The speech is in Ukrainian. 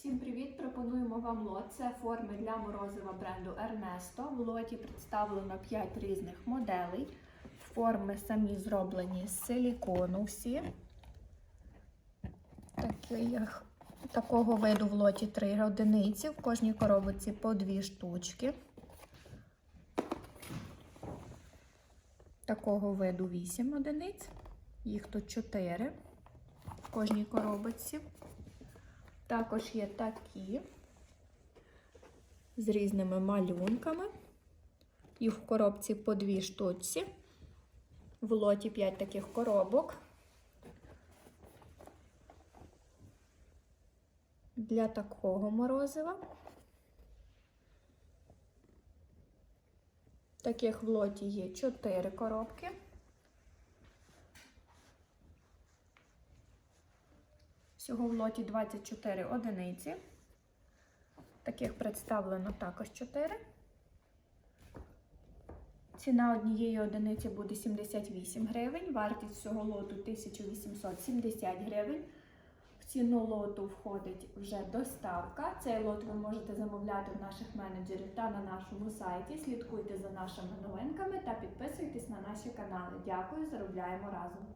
Всім привіт! Пропонуємо вам лот. Це форми для морозива бренду Ernesto. В лоті представлено 5 різних моделей. Форми самі зроблені з силікону всі. Такі, як- такого виду в лоті 3 одиниці. В кожній коробці по 2 штучки. Такого виду 8 одиниць. Їх тут 4 в кожній коробці. Також є такі з різними малюнками. Їх в коробці по дві штучці. В лоті 5 таких коробок. Для такого морозива. Таких в лоті є 4 коробки. Всього в лоті 24 одиниці. Таких представлено також 4. Ціна однієї одиниці буде 78 гривень, вартість всього лоту 1870 гривень. В ціну лоту входить вже доставка. Цей лот ви можете замовляти в наших менеджерів та на нашому сайті. Слідкуйте за нашими новинками та підписуйтесь на наші канали. Дякую, заробляємо разом!